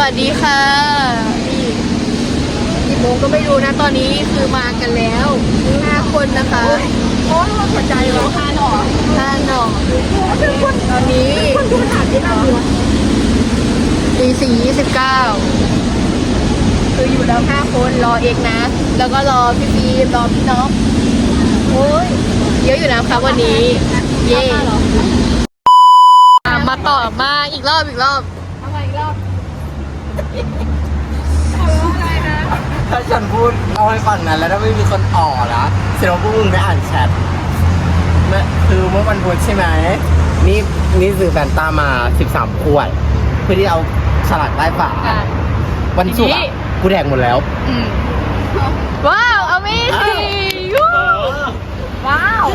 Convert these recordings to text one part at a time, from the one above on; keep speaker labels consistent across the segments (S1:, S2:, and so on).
S1: วัสดีค่ะนี่กี่โมงก็ไม่รู้นะตอนนี้คือมากันแล้วห้าคนนะคะ
S2: โอ้ยหัวใจเหรอฮานอ
S1: ห้าหน่อ
S2: เป็นคน
S1: ตอนนี้
S2: คนดูหนังที่น่าดู
S1: ตีสี่ยี่สิบเก้าคืออยู่แล้วห้าคนรอเอกนะ แล้วก็รอพี่ฟีมรอพี่น้องโอ้ยเยอะอยู่นะคะวันนี้ เย่อะมาต่อมาอีกรอบอีกรอบ
S2: ทำไมอีกรอบ
S3: ถ้าฉันพูดเอาให้ฟังนะแล้วถ้าไม่มีคนอ่อนะเสร็จแล้วพวกมึงไปอ่านแชทเมื่อคือเมื่อวันพุธใช่ไหมนี่นี่ซื้อแฟนตามา 13ขวดเพื่อที่เอาสลัดใต้ฝา
S1: อะ
S3: วันศุกร์
S1: ทีนี้
S3: อะกูแดกหมดแล้ว
S1: อืมว้าว amazing ยู
S2: ว้าว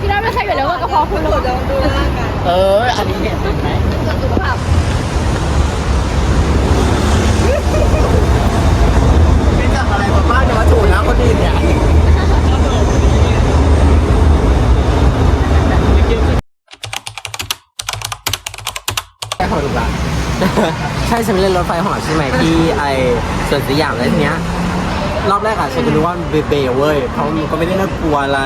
S2: พี่น้ำไม่ใช่อยู่แล้วว่ากระเพาะคุณหลุดดูร่างกาย
S3: เออ อันนี้เนี่ยเห็นไหม
S2: สุขภาพ
S3: ไม่จับอะไรมาบ้างเนี่ยมาถูกนะ คนอื่นเนี่ยแค่ขอดูละใช่ฉันเล่นรถไฟเหอใช่ไหมที่ไอสวนสยามแล้วทีเนี้ย รอบแรกอะฉันก็นึกว่ามันเบเบเว้ยเพราะมันก็ไม่ได้น่ากลัวอะไร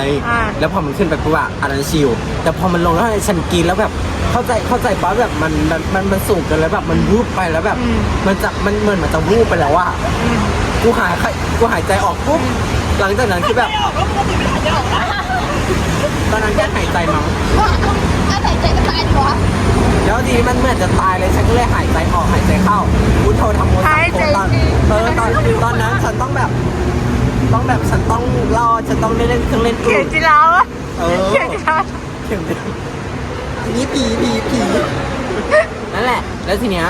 S3: แล้วพอมันขึ้นไปปุ๊บอะอันนั้นชิลแต่พอมันลงแล้วฉันกินแล้วแบบเข้าใจเข้าใจป้าแบบมันมันมันมันสูงเกันแล้วแบบมันวูบไปแล้วแบบ มันจะมันเหมือนมันจะวูบไปแล้วอะ กูหายกูหายใจออกปุ๊บหลังจากนั้นคือแบบตอนนั้นแค่หายใจมั้ง
S2: ถ้าใส่ใจก็ตายดีกว่า
S3: แล้วทีนี้มันเหมือนจะตายเลยฉันก็เลยหายใจออกหายใจเข้าพุทโธทำโมสังโฆตอนเออตอนตอนนั้นฉันต้องแบบ ต้องแบบฉันต้องรอดฉันต้องได้เล่นเครื่องเล่นอื่
S1: เขียน
S3: น
S1: จีราอะ
S3: เออ
S1: เขียนจีรา
S3: เข็มดินี่ผีผีผีนั่นแหละ แล้วทีเนี้ย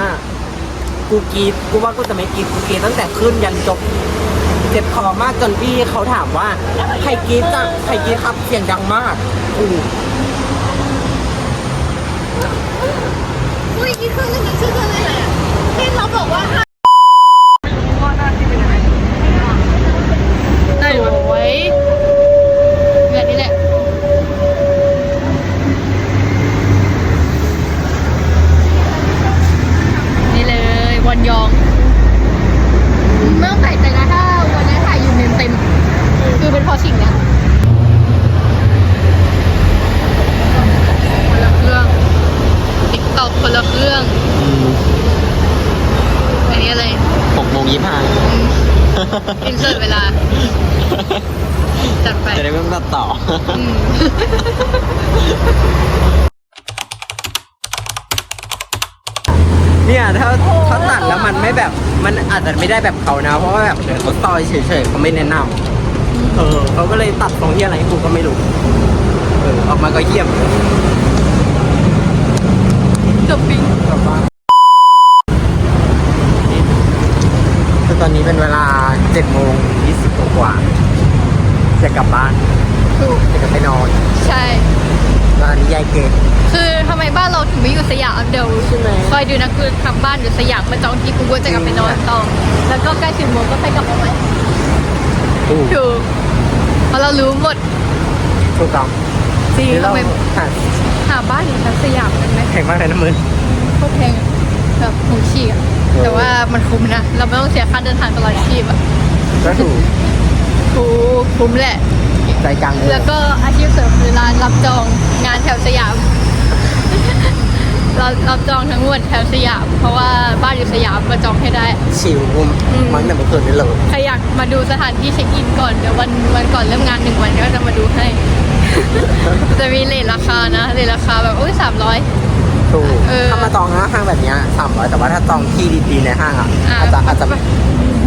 S3: กูกรีดกูว่ากูจะไม่กรีดกูกรีดตั้งแต่ขึ้นยันจบเจ็บคอมากจนพี่เขาถามว่าใครกรีดจังใครกรีดครับเสียงดังมากกู
S2: อุ้ยนี่คือเรื่องนี้ชื่อเรื่องอะไรอะที่เขาบอกว่า
S1: สวยแบบนี้แหละ นี่เลย วอนยองไม่ต้องใส่ใจนะถ้าวันนี้ถ่ายอยู่เมมเต็มคือเป็นเพอชิงเนี่ยคนละเครื่องติ๊กตอกคนละเครื่องอันนี้อะไร
S3: หกโมงยี่ห้า
S1: อินเสิร์ตเวลา จัดไป
S3: จะได้ไม่ต้องตัดต่อ
S1: อืม
S3: เนี่ยถ้าถ้าตัดแล้วมันไม่แบบมันอาจจะไม่ได้แบบเขานะ เพราะว่าแบบเดี๋ยวเขาต่อยเฉยๆเขาไม่แนะนำเออเขาก็เลยตัดตรงที่อะไรกูก็ไม่รู้เออออกมาก็เยี่ยม
S1: จบปิง
S3: กลับบ้านคือตอนนี้เป็นเวลา7โมง20กว่าๆจะกลับบ้าน
S1: ถูก
S3: จะกลับไปนอน
S1: ใช่
S3: แล้วอันนี้ยายเกด
S1: คือทำไมบ้านเราถึงไม่อยู่สยามเดี๋ยว
S3: ใช่ไหม
S1: คอยดูนะคือทำบ้านอยู่สยามมาจองที่กูก็จะกลับไปนอนต่อแล้วก็ใกล้ถึงโมงก็ไปกลับมาใหม่
S3: ถูก
S1: ถูกเพราะเรารู้หมด
S3: ถูกต้อง
S1: จริง
S3: นี่
S1: ทำ
S3: เรา
S1: ไม
S3: หา
S1: หาบ้านอยู่แถวสยามกันไหม
S3: แข่งมากเลยนะมึง
S1: โคตรแพงอะแบบหูฉีกอะ
S3: เออ
S1: แต่ว่ามันคุ้มนะ เราไม่ต้องเสียค่าเดินทางตลอดชีพอะ
S3: ก็ถูก
S1: คุ้มคุ้มแหละ
S3: ใจกลางเมือ
S1: แล้
S3: ง
S1: วก็อาชีพเสริมคือร้านรับจองงานแถวสยาม เรารับจองทั้งหมดแถวสยาม เพราะว่าบ้านอยู่สยามมาจองให้ได้
S3: ชิวมุม
S1: อืม
S3: มันแต่เมื่อคืนนี่เลย
S1: ใครอยากมาดูสถานที่เช็คอินก่อนเดี๋ยววันวันก่อนเริ่มงานหนึ่งวันก็จะมาดูให้ จะมีเลทราคานะเลทราคาแบบอุ้ยสามร้อย
S3: ถูก
S1: เออ
S3: ถ้ามาจองหน้าห้างแบบเนี้สามร้อยแต่ว่าถ้าจองที่ดีๆในห้างอะ
S1: อะ
S3: อาจจะอาจจะ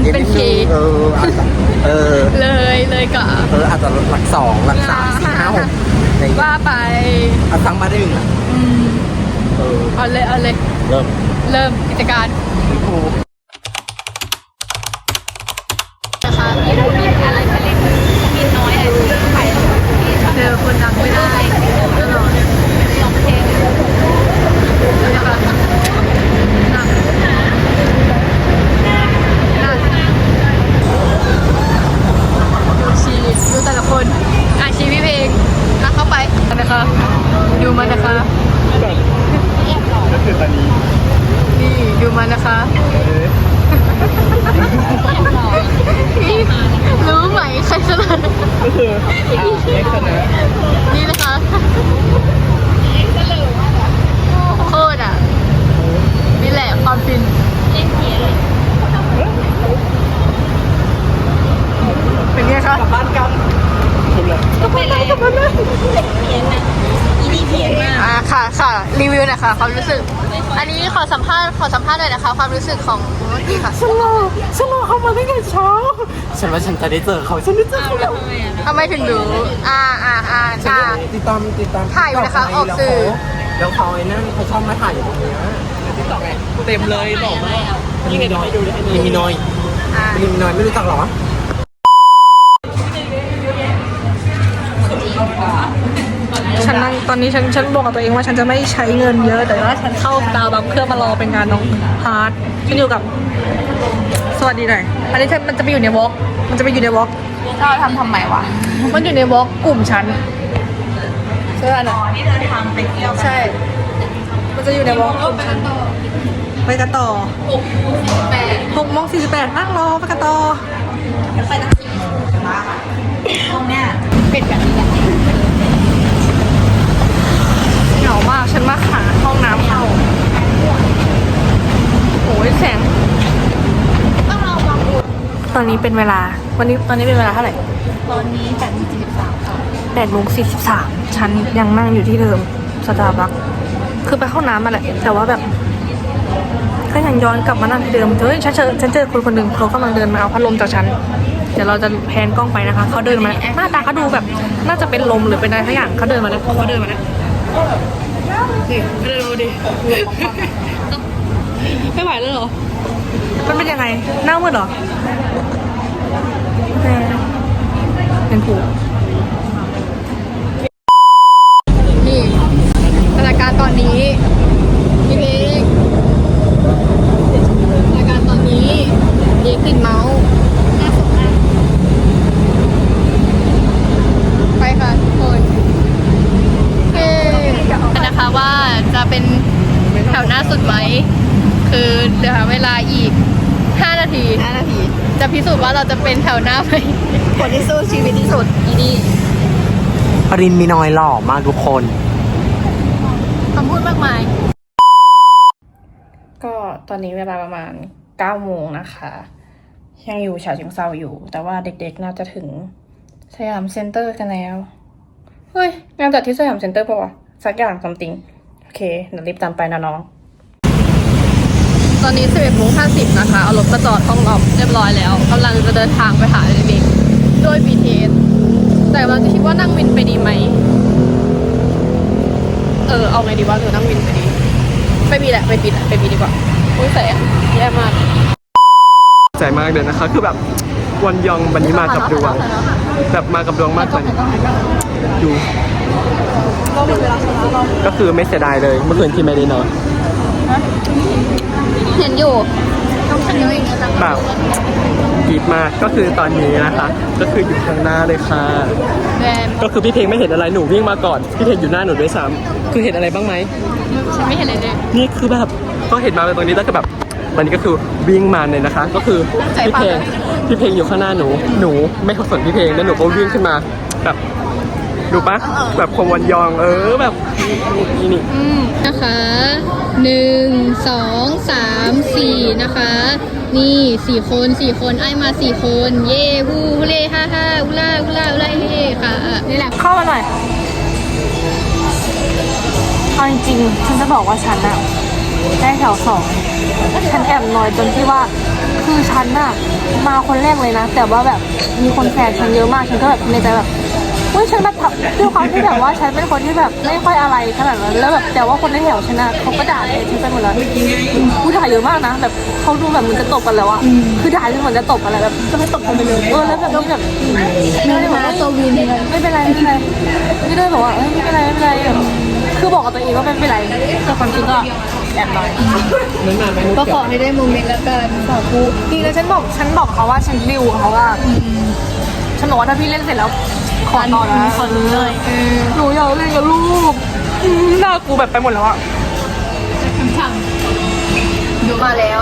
S3: ย็
S1: เป็น
S3: ด
S1: เค
S3: งเอออาจจะเออ
S1: เลยเลยก็
S3: เอออาจจะหลักสองหลักสามสี่ห้าหกอะไรอย่างเงี้ย
S1: ว่าไป
S3: เอาทั้งมาได้หนึ่งอะ
S1: อืม
S3: เออ
S1: เอาเลยเอาเลย
S3: เริ่ม
S1: เริ่มกิจการ
S3: ถูก
S2: นะคะที่เรามีอะไรก็เล็กกินน้อยอะไรไป
S1: เจอคนดังไม่ได้ตลอด
S2: ลองเพลง
S1: นะคะหนักหนักดูชีดูแต่ละคนอะชีวิตเพลงอะเข้าไปนะคะ ดูมันนะคะ
S3: ก็คือตอนนี้
S1: นะคะรู้ไหมใครชนะ
S3: ก็คืออ่าเล็กชนะ
S1: นี่นะคะโคตรอะ นี่แหละความฟิน เป็นไงคะ
S3: กลับบ้านกันจบเลย
S1: อ่าค่ะค่ะรีวิวหน่อยค่ะความรู้สึก อันนี้ขอสัมภาษณ์ขอสัม ภาษณ์หน่อยนะคะ ความรู้สึกของเมื่อกี้ค่ะ
S3: ฉันรอฉันรอเขามาตั้งแต่เช้า ฉันว่าฉันจะได้เจอเขาฉันได้เจอเขาแล้ว
S1: ทำไมถึงรู้อ่าอ่าอ่า
S3: ฉัน
S1: อ่า
S3: ก็ติดตามติดตาม
S1: ถ่ายอยู่นะคะออกสื่อ
S3: แล้วเขาไอ้นั่นเขาชอบมาถ่ายอยู่ตรงเนี้ยติ๊กต็อกไงเต็มเลยบอกมากนี่ไงน้อยดูดิมีน้อย
S1: อ่า
S3: มีน้อยไม่รู้จักหรอ
S2: ตอนนี้ฉันฉันบอกกับตัวเองว่าฉันจะไม่ใช้เงินเยอะ แต่ว่าฉันเข้าดาวบังเพื่อมารอเป็นงานน้องฮาร์ดฉันอยู่กับ สวัสดีหน่อยอันนี้ฉันมันจะไปอยู่ในวอล์กมันจะไปอยู่ในวอล์ก
S1: เราทำทำไมวะ
S2: มันอยู่ในวอล์กกลุ่มฉันเชื่อนะนี่เดินทางไปเที่ยวใช่ มันจะอยู่ในวอล์กไปกันต่อหกโมงสี่สิบแปดนั่งรอไปกันต่อ
S1: เป็นแบบนี้แหละ
S2: เหงา มาก ฉันมาหาห้องน้ำเข้าโอ้ยแสงตอนนี้เป็นเวลา วันนี้ตอนนี้เป็นเวลาเท่าไหร่
S1: ตอนนี้แปดโมงสี่สิบสามค่ะ
S2: แปดโมงสี่สิบสามฉันยังนั่งอยู่ที่เดิมสตาร์บัคคือไปเข้าน้ำมาแหละ แต่ว่าแบบก็ยังย้อนกลับมานั่งที่เดิมเฮ้ยฉันเจอฉันเจอคนคนหนึ่งเขากำลังเดินมาเอาพัดลมจากฉันเดี๋ยวเราจะแพนกล้องไปนะคะ เขาเดินมา หน้าตาเขาดูแบบ น่าจะเป็นลมหรือเป็นอะไรสักอย่างเขาเดินมาแล้วเขาเดินมาแล้ว ดิเร็วดินมาดิไม่ไหวแล้วเหรอ มันเป็นยังไงหน้ามืดเหรอเป็นผู
S1: นี่สถานการณ์ตอนนี้พี่เพกสถานการณ์ตอนนี้เด็กติดเมาส์ไปค่ะทุกคนเฮ้นะคะว่าจะเป็นแถวหน้าสุดไหม คือเหลือเวลาอีก 5 นาที 5 นาที จะพิสูจน์ว่า เราจะเป็นแถวหน้าไหมคนที่สู้ชีวิตที่สุดอีนี่
S3: ปรินมีน้อยหล่อมากทุกคน
S1: คำพูดมากมาย
S2: ก็ตอนนี้เวลาประมาณ9โมงนะคะ ยังอยู่ฉะเชิงเซาอยู่ แต่ว่าเด็กๆน่าจะถึงสยามเซ็นเตอร์กันแล้ว เฮ้ย งานจัดที่สยามเซ็นเตอร์ปะวะ สักอย่างซัมติง โอเคเดี๋ยวรีบตามไปนะน้อง
S1: ตอนนี้11โมง50นะคะ เอารถมาจอดห้องออมเรียบร้อยแล้วกำลังจะเดินทางไปหาเด็กๆโดย BTS แต่เราจะคิดว่านั่งวินไปดีไหม เออ เอาไงดีว่าหรือนั่งวินไปดี ไปบีแหละ ไปบีแหละ ไปบีดีกว่าอุ้ยแสงแย่มาก
S3: ใจมากเลยนะคะ คือแบบวันยองวันนี้มากับดวง แบบมากับดวงมากกว่านี้ดูก็คือไม่เสียดายเลย เมื่อคืนที่ไม่ได้นอน
S1: เห็นอยู่ต้องฉันยังอีกนะ
S3: แบบกรีดมากก็คือตอนนี้นะคะ ก็คืออยู่ข้างหน้าเลยค่ะ
S1: แบม
S3: ก็คือพี่เพลงไม่เห็นอะไรหนูวิ่งมาก่อนพี่เพลงอยู่หน้าหนูด้วยซ้ำคือเห็นอะไรบ้างไหม
S1: ฉันไม่เห็นเลยเลย
S3: นี่คือแบบก็เห็นมาเป็นตรงนี้แล้วก็แบบตอนนี้ก็คือวิ่งมาเลยนะคะ ก็คือพี่เพลงพี่เพลงอยู่ข้างหน้าหนู หนูไม่สนพี่เพลงแล้วหนูก็วิ่งขึ้นมาแบบ ดูปะแบบคงวันยองเออแบบนี่นี่
S1: อืมนะคะหนึ่งสองสามสี่นะคะ นี่สี่คนสี่คนไอ้มาสี่คน เย่ฮูฮูเล่ฮ่าฮ่าอุล่าอุล่าอุล่าเฮ่ค่ะนี่แหละ
S2: เข้ามาหน่อยเอาจริงๆฉันจะบอกว่าฉันอะได้แถวสองฉันแอบนอยจนที่ว่าคือฉันอะมาคนแรกเลยนะ แต่ว่าแบบมีคนแฝงฉันเยอะมากฉันก็แบบในใจแบบ เฮ้ยฉันแบบด้วยความที่แบบว่าฉันเป็นคนที่แบบไม่ค่อยอะไรขนาดนั้นแล้วแบบแต่ว่าคนในแถวฉันอะเขาก็ด่าเลยฉันไปหมดเลยกูด่าเยอะมากนะแบบเขาดูแบบเหมันจะตบกันแล้วอะคือด่าจนเหมือนจะตบอะไรแบบจะไม่ตบกันไปเลยเออแล้วแบบนี้แบบไม่ได้บอกว่าตัววินไม่เป็นไรไม่เป็นไรไม่ได้บอกว่าเอ้ยไม่เป็นไรไม่เป็นไรแบบคือบอกกับตัวเองว่าไม่เป็นไรแต่ความจริงก็แอบน้อย
S3: นั้นนานไหม
S1: ก็ขอให้ได้โมเมนต์แล้วกันสาธุ
S2: จริงแล้วฉันบอกฉันบอกเขาว่าฉันดิวเขาว่าฉันบอกว่าถ้าพี่เล่นเสร็จแล้ว ขอต่อนะขอเลยหนูอยากเล่นกับลูกอืมหน้ากูแบบไปหมดแล้วอะ
S1: ดูมาแล้ว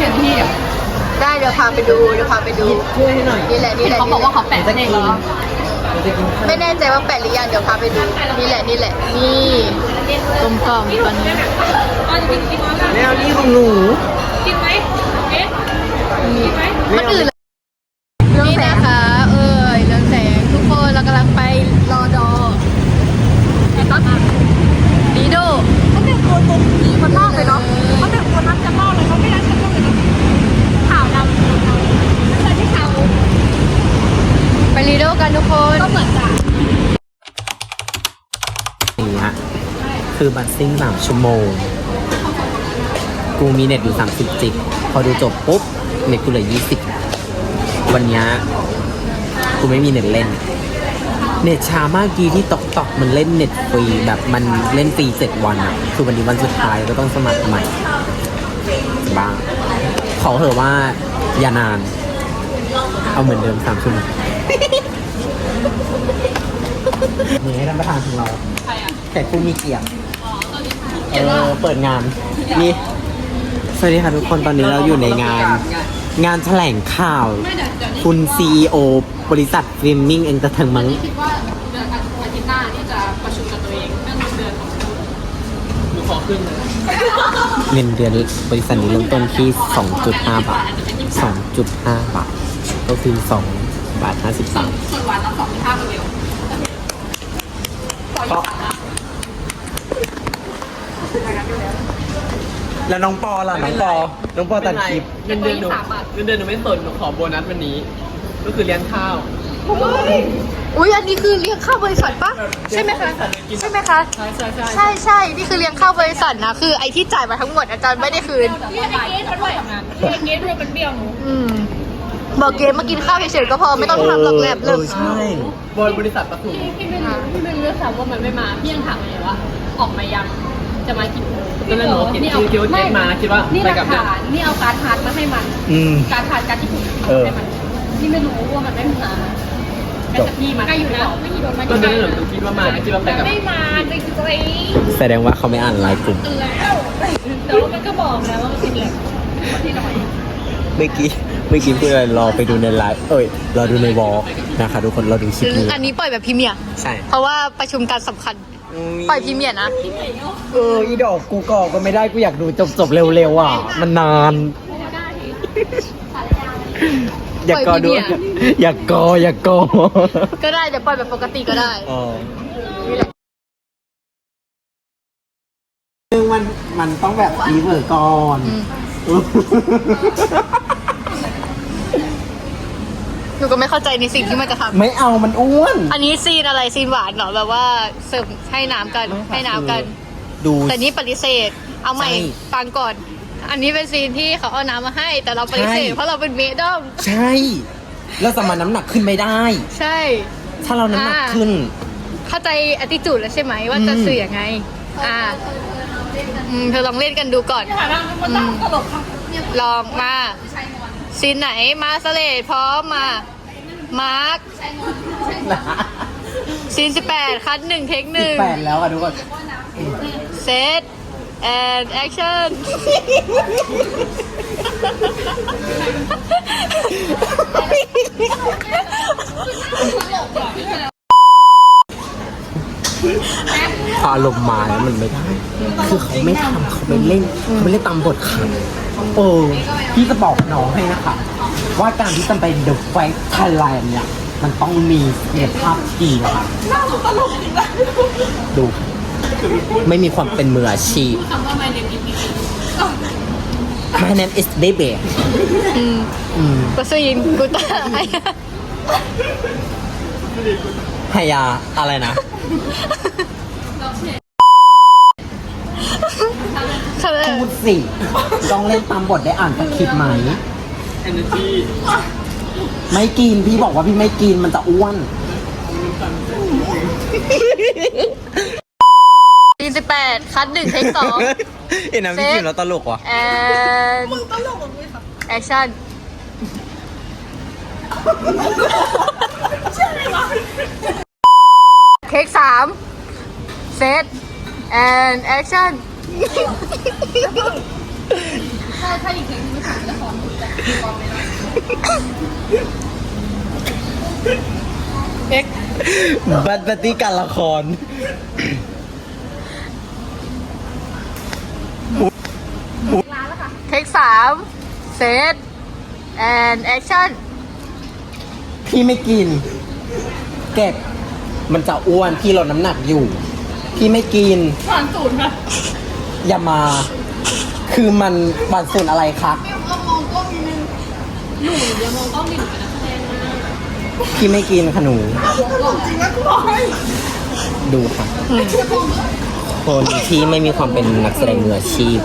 S2: เห็นพี่อะ
S1: ได้เดี๋ยวพาไปดูเดี๋ยวพาไปดู
S3: ช่วยให้หน่อย
S1: นี่แหละนี่แหละ
S2: เขาบอกว่าเขาแปะ
S3: จะ
S2: เอ
S3: กิ
S2: ง
S3: น
S2: เหรอ
S3: จะกิน
S1: ไม่แน่ใจว่าแปะหรือยังเดี๋ยวพาไปดูนี่แหละนี่แหละ นี่กลมกล่อมตอนนี้
S3: แมวนี่ของหนู
S2: กินไหมเอ๊ะกินไหม
S1: คนอื่นล่ะนี่นะคะ เอ้ยเรืองแสงทุกคนเรากำลังไปรอดอดีโด
S2: เขาแต่งตัวตรงนี้มันมากเลยเนาะเขาแต่งตัวนักจะมากเลยเขาไม่รักฉันเลยขาวดำไม่เคยที่ขาว
S1: ไปรีโดกันทุกคน
S2: ก็เหมือนกัน
S3: อย่างเงี้ย คือบัตรซิ่งสามชั่วโมง กูมีเน็ตอยู่สามสิบจิก พอดูจบปุ๊บ เน็ตกูเหลือยี่สิบวันเนี้ยกูไม่มีเน็ตเล่น เน็ตช้ามากกีที่ตอกตอกมันเล่นเน็ตฟรีแบบมันเล่นฟรีเจ็ดวันอะคือวันนี้วันสุดท้ายก็ต้องสมัครใหม่บ้างขอเถอะว่าอย่านาน เอาเหมือนเดิมสามชั่วโมงนี่ให้ท่านประธานของเราแขกผู้มีเกียรติ เออเปิดงานนี่สวัสดีค่ะทุกคนตอนนี้เราอยู่ในงาน งานแถลงข่าว คุณ CEO บริษัทฟิล์มมิ่งเอนเตอร์เทนเมนต์
S2: คิดว่าเดือนอาทิตย์หน้านี่จะประชุมกับตัวเองเรื่องเดือนของฉัน
S3: เงินเดือนบริษัทนี้เริ่มต้นที่ 2.5 บาท 2.5 บาท ก็คือ 2 บาท50บาท
S2: ส่วนวันละสองห้าเร็ว
S3: แล้วน้องปอล่ะน้องปอ น้องปอตัดคลิป
S2: เงินเดือนหนู
S4: เงินเดือนหนูไม่สนหนูขอโบนัสวันนี้ ก็คือเลี้ยงข้าว
S1: อุ้ยอันนี้คือเลี้ยงข้าวบริษัทปะใช่ไหมคะใช่ไหมคะ
S4: ใช่ใช่ใช่
S1: ใช่ใช่นี่คือเลี้ยงข้าวบริษัทนะคือไอที่จ่ายมาทั้งหมดอาจารย์ไม่ได้คืน
S2: เรียกไอ้เกสมันด้วยเรียกเกสด้วยเป็นเบี้ยวหนู
S1: อืมบอกเกมมากินข้าวเฉยๆก็พอไม่ต้องทำหรอกแลบ
S3: เอ
S1: เลิก
S3: อใช่
S4: บริบริษัทประทุม
S2: พี่ไม่รู้พี่ไม่รู้ด้วยซ้ำว่ามันไม่มาพี่ยังถามเลยว่าออกมายัง จะมากี่โมง
S4: ตอนแรกหนูก็คิดคิดคิดว่าเกสมาคิดว่า
S2: นี่ห
S4: ไป
S2: ลัก
S4: กับเนี่ย
S2: ฐานนี่เอาการ์ดฮาร์ดมาให้มัน
S3: อืม
S2: การ์ดฮาร์ดการ์ดที่ถูก
S3: เออ
S2: ให้มันพี่ไม่รู้ว่ามันไม่มาแต่พี่มาอยู่นะไม่กี่โดนมา
S4: ตอนนั้นหนูคิดว่ามาคิดว่าไปกับ
S2: ไม่มาจริง
S3: แสดงว่าเขาไม่อ่านไลน์กลุ่ม
S2: ๆแล้วแต่ว่ามันก็บอกแล้วว่ามันติดเหล็กที่หน่อย
S3: เมื่อกี้เมื่อกี้พูดอะไรรอไปดูในไลฟ์เอ้ยรอดูในวอลนะคะทุกคนรอดูคลิปนี้
S1: อันนี้ปล่อยแบบพรีเมียร์
S3: ใช่
S1: เพราะว่าประชุมการสำคัญ ปล่อยพรีเมียร์นะ
S3: เอออีดอกกูก่อก็ไม่ได้กูอยากดูจบจบๆเร็วๆอะ มันนาน อยากกอดู
S1: ปล่อยพรีเมียร์
S3: อยากกออยากกอ
S1: ก็ได้เดี๋ยวปล่อยแบบปกติก็ได้
S3: อ๋อซึ่งมันมันต้องแบบรีเวอร์ก่อน
S1: อืม หนูก็ไม่เข้าใจในสิ่งที่มันจะทำ
S3: ไม่เอามันอ้วน
S1: อันนี้ซีนอะไรซีนหวานเหรอแบบว่าเสิร์ฟให้น้ำกันให้น้ำกัน
S3: ดู
S1: แต่นี่ปฏิเสธ เอาใหม่
S3: ใช่
S1: ฟังก่อน อันนี้เป็นซีนที่เขาเอาน้ำมาให้ แต่เราปฏิเสธ
S3: ใช่
S1: เพราะเราเป็นเมดอม
S3: ใช่ แล้วสมานน้ำหนักขึ้นไม่ได้
S1: ใช่
S3: ถ้าเราน้ำหนัก
S1: อ่า
S3: ขึ้น
S1: เข้าใจอติจูดแล้วใช่ไหมว่าจะ
S3: อืม
S1: สื่อยังไง อ่าอืมเธอลองเล่นกันดูก่อน
S2: มันต้องตลกค่ะ
S1: ลองมา ซีนไหนมาสเลดพร้อมมา มาร์คซีนสิบแปดคัดหนึ่งเทคหนึ่ง
S3: แปดแล้วอะทุกคน
S1: เซตแอนแอคชั่น
S3: พออารมณ์มา คือเขาไม่ทำเขาไม่เล่นเขาไม่เล่นตามบทขันเออพี่จะบอกน้องให้นะคะ ว่าการที่จะไป The Fight Thailand เนี่ย มันต้องมีเสียภาพดีนะคะดู ไม่มีความเป็นมืออาชีพ
S2: คำว่าไม่เด็กอีก
S3: My name is Baby
S1: อืม
S3: อืม
S1: ก็ซีนกูตาไอ้
S3: พยาอะไรนะ
S1: เขาเลย
S3: พูดสิ ต้องเล่นตามบทได้อ่านสคริปต์ไหม
S4: energy
S3: ไม่กินพี่บอกว่าพี่ไม่กินมันจะอ้วน
S1: ซีนสิบแปดคัดหนึ่งเทคสอง
S3: เห็นนะพี่กินแล้วตลกว่ะ
S1: แอนแอคชั่นเทคสามเซตแอนแอคชั่น ถ้าถ้าอีกเทคนิคไม่ถามจะสอนหนูแต่มีความไม่ได้
S3: บัตปฏิการละคร
S1: เทคสามเซต and action
S3: พี่ไม่กิน เก็บ มันจะอ้วน พี่ลดน้ำหนักอยู่ พี่ไม่กิน ผ่านศูนย์ค่ะ อย่ามา คือมันบันศูนย์อะไรคะพี่ไม่กินขนู ดูค่ะ คนที่ไม่มีความเป็นนักแสดงมืออาชีพ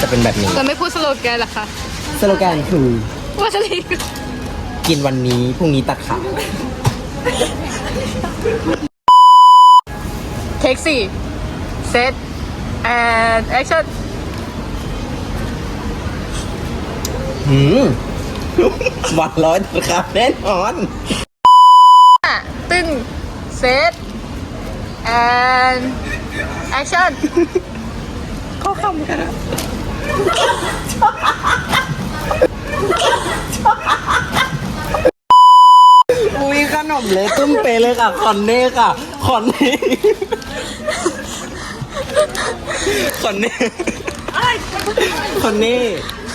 S3: จะเป็นแบบนี้
S1: จะไม่พูดสโลแกนหรอคะ
S3: สโลแกนคือ
S1: ว่าจะรี
S3: กินวันนี้พรุ่งนี้ตัดขา
S1: เทคสี่เซต and action
S3: หืมวันร้อยตัดขาแน่นอน
S1: ตึ้งเซต and action
S3: อุ้ยขนมเละตุ้มเปเลยค่ะ คอนเน่ค่ะ คอนเน่ คอนเน่คอนเน่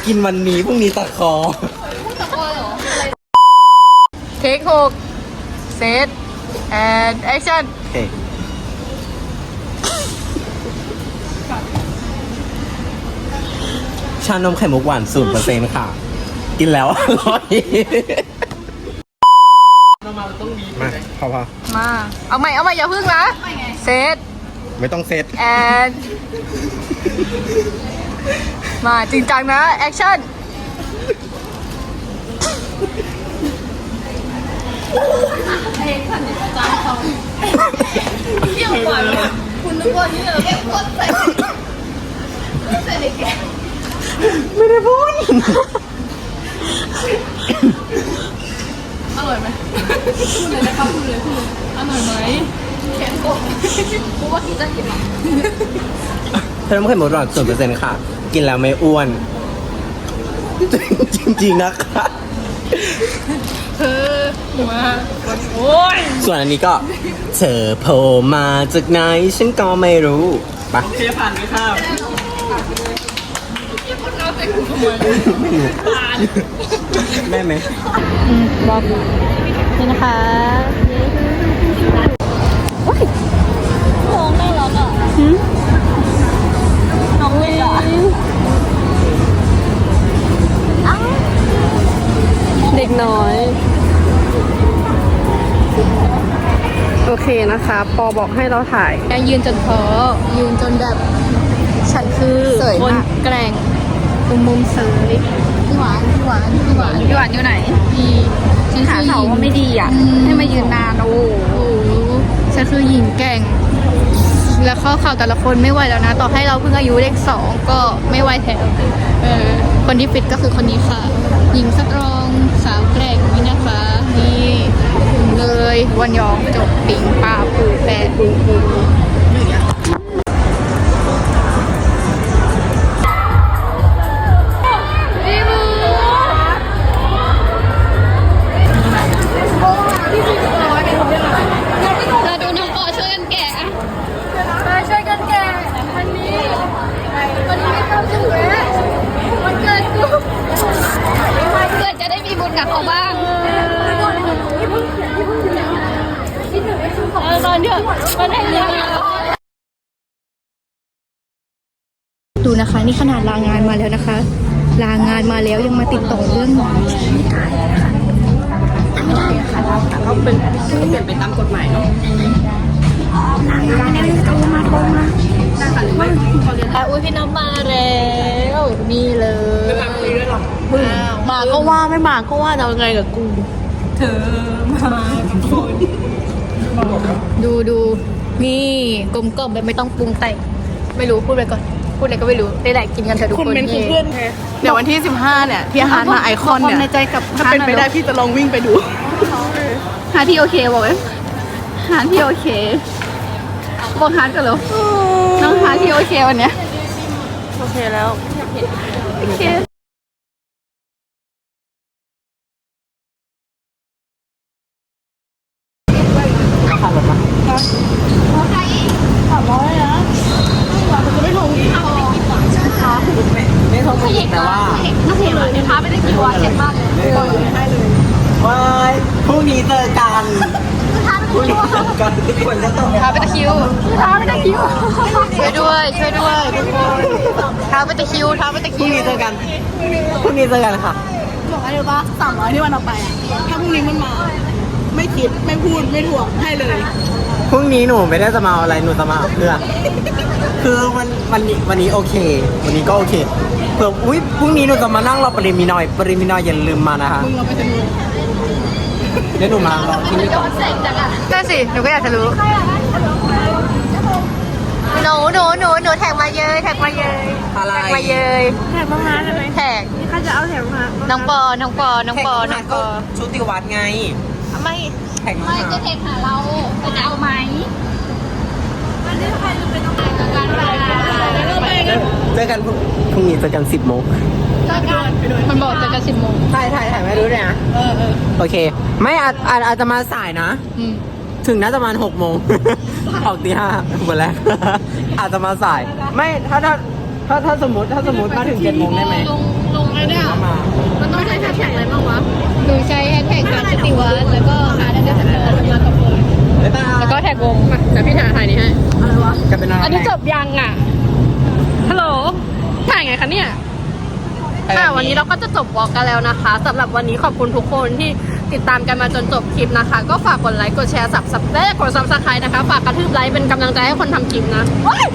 S3: กินวันนี้พรุ่งนี้ตัดคอ
S1: เทคหกเซต and action
S3: โอเคชานมไข่มุกหวานศูนเปอร์เซ็นต์ค่ะ กินแล้วอร่อย
S4: เรามาเราต้องวี
S3: มาพอพอ
S1: มา เอาใหม่ เอาใหม่ อย่าพึ่งนะ เซต
S3: ไม่ต้องเซต
S1: and มาจริงจังนะ action
S3: ไม่ได้พูด
S1: อร่อยไหมพูดเลยนะครับพูดเลยพูดเลยอร่อยไหม แข็งกบกูว่าคิดจะกินหรอ
S3: ชานมไข่มุกหวานศูนเปอร์เซ็นต์ค่ะ กินแล้วไม่อ้วน จริงๆนะคะ
S1: คือหัวโอ้ย
S3: ส่วนอันนี้ก็เธอโผล่มาจากไหนฉันก็ไม่รู้ไปะ
S4: โอเคผ่านไหมครับ
S3: แม่ไหม
S2: บอกนี่นะคะว้าย น้องน่ารักอะน้องเลยอะเด็กน้อย โอเคนะคะ ปอบอกให้เราถ่าย
S1: ยังยืนจนพอยืนจนแบบ ฉันคือ
S2: เสย
S1: คน
S2: มาก
S1: แกร่งตรงมุมเสยพี่หวานพี่หวานพี่หวาน
S2: พี่หวานอยู่ไหน
S1: พี่ฉัน
S2: ขา
S1: คือห
S2: เขา
S1: ญิง
S2: ก็ไม่ดีอะให้มายืนนานโอ้โห
S1: โอ้โห ฉันคือหญิงแก่ง แล้วข้อข่าวแต่ละคนไม่ไหวแล้วนะ ต่อให้เราเพิ่งอายุเลขสองก็ไม่ไหวแถวเออคนที่ฟิตก็คือคนนี้ค่ะ หญิงสตรองสาวแกร่งนี่นะคะนี่เลยวันยองจบปิงป่าปูแปดปูปู ติดต่อเรื่องหมอไม่ได้นะคะ
S4: ก็เป็นก็เปลี่ยนไปตามกฎหมายเนาะ
S1: อะอุ้ยพี่น้ำมาแล้วนี่เลย
S4: ตามคุยด้วยหรอ
S2: มาก็ว่าไม่มาก็ว่าจะเอาไงกับกู
S4: เธอมากับคน
S1: ดูดูนี่กลมกล่อมแบบไม่ต้องปรุงแต่งไม่รู้พูดไปก่อน พูดอะไรก็ไม่รู้ได้แหละกินกันเถอะทุกคน
S5: เดี๋ยววันที่ 15 เนี่ยที่ฮาร์ดมาไอคอนเนี่ย
S1: ในใจกับ
S5: ถ้าเป็นไปได้พี่จะลองวิ่งไปดู
S1: หาที่โอเคบอกเลยหาที่โอเคบอกฮาร์ดกันเหรอน้องหาที่โอเควันเนี้ย
S2: โอเคแล้ว
S1: โโอเค
S3: ราคารถปะ ไม่โทรมาอีกแต่ว่า
S1: นักเรียนเลยนะคะไม่ได้กี่วันเจ็ดมากเลย
S3: ว้ายพรุ่งนี้เจอกันพรุ่งนี้เจอกันทุกคนจะต้อง
S1: ท้าไปตะคิวท้าไปตะคิว ช่วยด้วย ช่วยด้วยทุกคนท้าไปตะคิวท้าไปตะ
S3: พรุ่
S1: คิ
S3: ง
S1: ว
S3: นี้เจอกันพรุ่งนี้เจอกันค่ะ
S5: บอกอะไรรู้ปะสามร้อยที่วันเอาไปอะ ถ้าพรุ่งนี้มันมา ไม่คิด ไม่พูด ไม่ถ่วง ให้เลย
S3: พรุ่ง นี้หนูไม่ได้จะมาเอาอะไรหนูจะมาเอาเพื่อนคือวันวันนี้วันนี้โอเค วันนี้ก็โอเคเผื่ออุ้ยพรุ่งนี้หนูจะมานั่งรอปริมินอยปริมินอยอย่าลืมมานะคะ
S5: มึงเราไปสนุก
S3: เดี๋ยวหนูมารอที่นี่ก่อน
S1: นั่นสิหนูก็อยากจะรู้หนูหนูหนูหนูแท็กมาเยยแท็กมาเยย
S3: อะไร
S1: แท็กมาเยย
S6: แถมมาใช่ไหม
S1: แท็ก
S6: นี่ข้าจะเอาแถมมา
S1: น้องปอน้องปอน้องปอน้องปอ
S3: ชุติวัฒน์ไง
S1: ไม่
S3: แข่งมา
S1: ไม่จะเทคหาเราจะเอาไหม
S3: เจอกันพรุ่งพรุ่งนี้เจอกันสิบโมง
S1: มันบอกจะกันสิบโมง
S3: ถ่ายถ่ายถ่ายไม่รู้เลยนะโอเค ไม่อาจอาจอาจจะมาสายนะ
S1: อืม
S3: ถึงน่าจะประมาณหกโมงออกตีห้าหมดแล้ว อาจจะมาสาย ไม่ถ้าถ้าถ้าถ้าสมมติถ้าสมมติมาถึงเจ็ดโมงได้ไหม
S5: ลงลงเลยเนี่ย
S3: ก็มา
S5: มันต้องใช้แฮชแท็กอะไรบ้างวะ
S1: หนูใช้แฮชแท็กการสติวัฒน์แล้วก็อาร์ตเดอร์สเตอร์แล้วก็
S3: บ๊ายบาย
S1: แล้วก็แท็กวงมาแต่พี่ถ่ายถ่ายนี้ให้
S3: จะเป็นอะไร
S6: อันนี้จบยังอะ ฮัลโหล ถ่ายไงคะเนี่ย ค่ะวันนี้เราก็จะจบวอล์กกันแล้วนะคะสำหรับวันนี้ขอบคุณทุกคนที่ติดตามกันมาจนจบคลิปนะคะ ก็ฝากกดไลค์กดแชร์สับสับและกดซับสไครต์นะคะ ฝากกระทืบไลค์เป็นกำลังใจให้คนทำคลิปนะว้าย